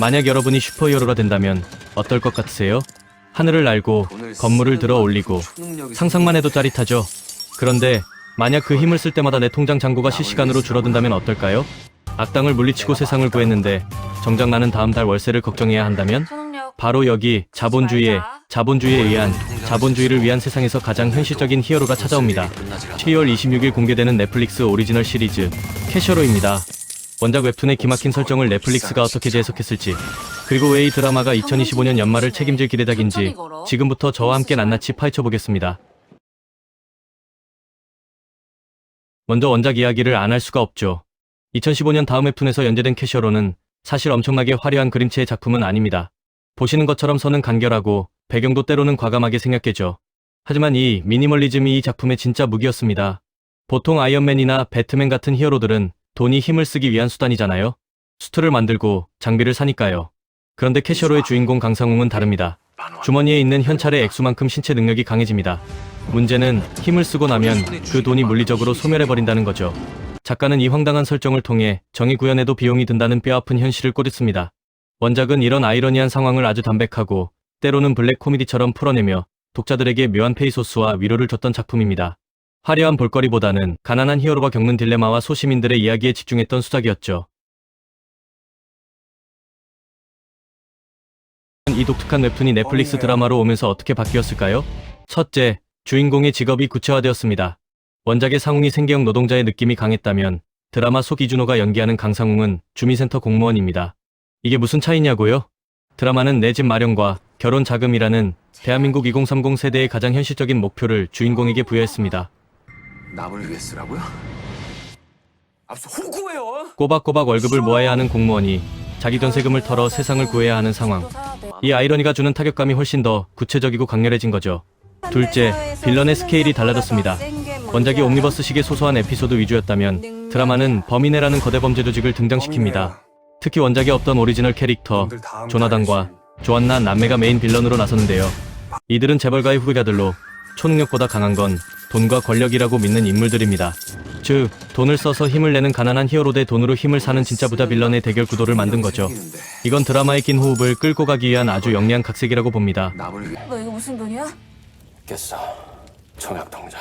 만약 여러분이 슈퍼히어로가 된다면 어떨 것 같으세요? 하늘을 날고 건물을 들어 올리고 상상만 해도 짜릿하죠. 그런데 만약 그 힘을 쓸 때마다 내 통장 잔고가 실시간으로 줄어든다면 어떨까요? 악당을 물리치고 세상을 구했는데 정작 나는 다음 달 월세를 걱정해야 한다면 초능력 바로 여기 자본주의에 자본주의에 의한 자본주의를 위한 세상에서 가장 현실적인 히어로가 찾아옵니다. 12월 26일 공개되는 넷플릭스 오리지널 시리즈 캐셔로입니다. 원작 웹툰의 기막힌 설정을 넷플릭스가 어떻게 재해석했을지 그리고 왜 이 드라마가 2025년 연말을 책임질 기대작인지 지금부터 저와 함께 낱낱이 파헤쳐 보겠습니다. 먼저 원작 이야기를 안 할 수가 없죠. 2015년 다음 웹툰에서 연재된 캐셔로는 사실 엄청나게 화려한 그림체의 작품은 아닙니다. 보시는 것처럼 선은 간결하고 배경도 때로는 과감하게 생략되죠. 하지만 이 미니멀리즘이 이 작품의 진짜 무기였습니다. 보통 아이언맨이나 배트맨 같은 히어로들은 돈이 힘을 쓰기 위한 수단이잖아요. 수트를 만들고 장비를 사니까요. 그런데 캐셔로의 주인공 강상웅은 다릅니다. 주머니에 있는 현찰의 액수만큼 신체 능력이 강해집니다. 문제는 힘을 쓰고 나면 그 돈이 물리적으로 소멸해버린다는 거죠. 작가는 이 황당한 설정을 통해 정의 구현에도 비용이 든다는 뼈아픈 현실을 꼬렸습니다. 원작은 이런 아이러니한 상황을 아주 담백하고 때로는 블랙 코미디처럼 풀어내며 독자들에게 묘한 페이소스와 위로를 줬던 작품입니다. 화려한 볼거리보다는 가난한 히어로가 겪는 딜레마와 소시민들의 이야기에 집중했던 수작이었죠. 이 독특한 웹툰이 넷플릭스 드라마로 오면서 어떻게 바뀌었을까요? 첫째, 주인공의 직업이 구체화되었습니다. 원작의 상웅이 생계형 노동자의 느낌이 강했다면 드라마 속 이준호가 연기하는 강상웅은 주민센터 공무원입니다. 이게 무슨 차이냐고요? 드라마는 내 집 마련과 결혼 자금이라는 대한민국 2030 세대의 가장 현실적인 목표를 주인공에게 부여했습니다. 남을 위해 쓰라고요? 앞서 호구예요. 꼬박꼬박 월급을 모아야 하는 공무원이 자기 전 세금을 털어 세상을 구해야 하는 상황. 이 아이러니가 주는 타격감이 훨씬 더 구체적이고 강렬해진 거죠. 둘째, 빌런의 스케일이 달라졌습니다. 원작이 옴니버스식의 소소한 에피소드 위주였다면 드라마는 범인회라는 거대 범죄 조직을 등장시킵니다. 특히 원작에 없던 오리지널 캐릭터 조나단과 조안나 남매가 메인 빌런으로 나섰는데요. 이들은 재벌가의 후계자들로 초능력보다 강한 건 돈과 권력이라고 믿는 인물들입니다. 즉, 돈을 써서 힘을 내는 가난한 히어로 대 돈으로 힘을 사는 진짜 부자 빌런의 대결 구도를 만든 거죠. 이건 드라마의 긴 호흡을 끌고 가기 위한 아주 영리한 각색이라고 봅니다. 너 이거 무슨 돈이야? 겠어. 청약 통장.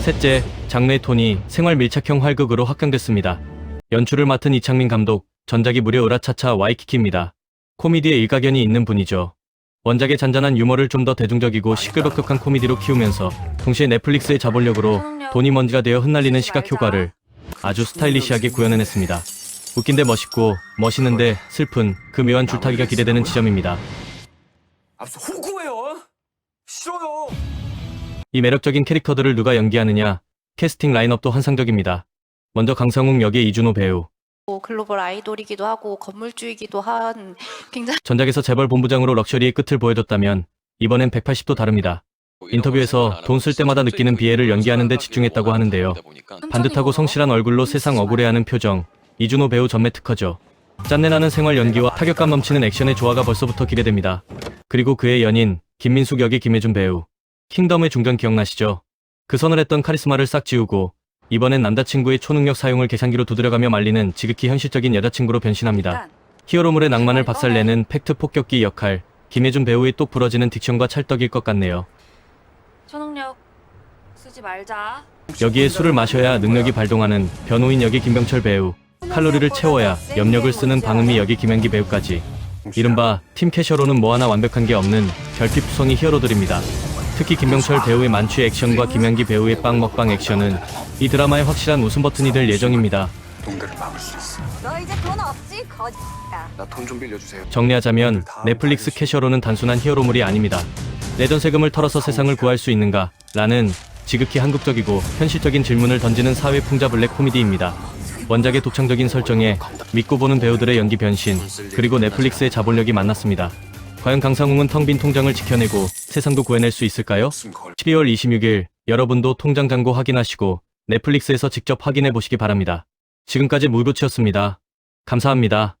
셋째, 장르의 톤이 생활 밀착형 활극으로 확장됐습니다. 연출을 맡은 이창민 감독, 전작이 무려 으라차차 와이키키입니다. 코미디에 일가견이 있는 분이죠. 원작의 잔잔한 유머를 좀 더 대중적이고 시끌벅적한 코미디로 키우면서 동시에 넷플릭스의 자본력으로 돈이 먼지가 되어 흩날리는 시각 효과를 아주 스타일리시하게 구현해냈습니다. 웃긴데 멋있고 멋있는데 슬픈 그 묘한 줄타기가 기대되는 지점입니다. 앞서 호구예요. 싫어요. 이 매력적인 캐릭터들을 누가 연기하느냐 캐스팅 라인업도 환상적입니다. 먼저 강성웅 역의 이준호 배우, 뭐 글로벌 아이돌이기도 하고 건물주이기도 한 굉장히 전작에서 재벌 본부장으로 럭셔리의 끝을 보여줬다면 이번엔 180도 다릅니다. 인터뷰에서 돈 쓸 때마다 느끼는 비애를 연기하는 데 집중했다고 하는데요. 반듯하고 성실한 얼굴로 세상 억울해하는 표정, 이준호 배우 전매 특허죠. 짠내나는 생활 연기와 타격감 넘치는 액션의 조화가 벌써부터 기대됩니다. 그리고 그의 연인, 김민숙 역의 김혜준 배우. 킹덤의 중전 기억나시죠? 그 선을 했던 카리스마를 싹 지우고 이번엔 남자친구의 초능력 사용을 계산기로 두드려가며 말리는 지극히 현실적인 여자친구로 변신합니다. 히어로물의 낭만을 박살내는 팩트 폭격기 역할, 김혜준 배우의 똑 부러지는 딕션과 찰떡일 것 같네요. 초능력 쓰지 말자. 여기에 술을 마셔야 능력이 발동하는 변호인 역의 김병철 배우, 칼로리를 채워야 염력을 쓰는 방음이 역의 김현기 배우까지. 이른바 팀 캐셔로는 뭐 하나 완벽한 게 없는 결핍 투성이 히어로들입니다. 특히 김병철 배우의 만취 액션과 김현기 배우의 빵 먹방 액션은 이 드라마의 확실한 웃음 버튼이 될 예정입니다. 동대를 막을 수 있어. 너 이제 돈 없지 거지야. 나 돈 좀 빌려주세요. 정리하자면 넷플릭스 캐셔로는 단순한 히어로물이 아닙니다. 내 전 세금을 털어서 세상을 구할 수 있는가? 라는 지극히 한국적이고 현실적인 질문을 던지는 사회 풍자 블랙 코미디입니다. 원작의 독창적인 설정에 믿고 보는 배우들의 연기 변신, 그리고 넷플릭스의 자본력이 만났습니다. 과연 강상웅은 텅 빈 통장을 지켜내고 세상도 구해낼 수 있을까요? 무슨 걸? 12월 26일 여러분도 통장 잔고 확인하시고 넷플릭스에서 직접 확인해 보시기 바랍니다. 지금까지 무브치였습니다. 감사합니다.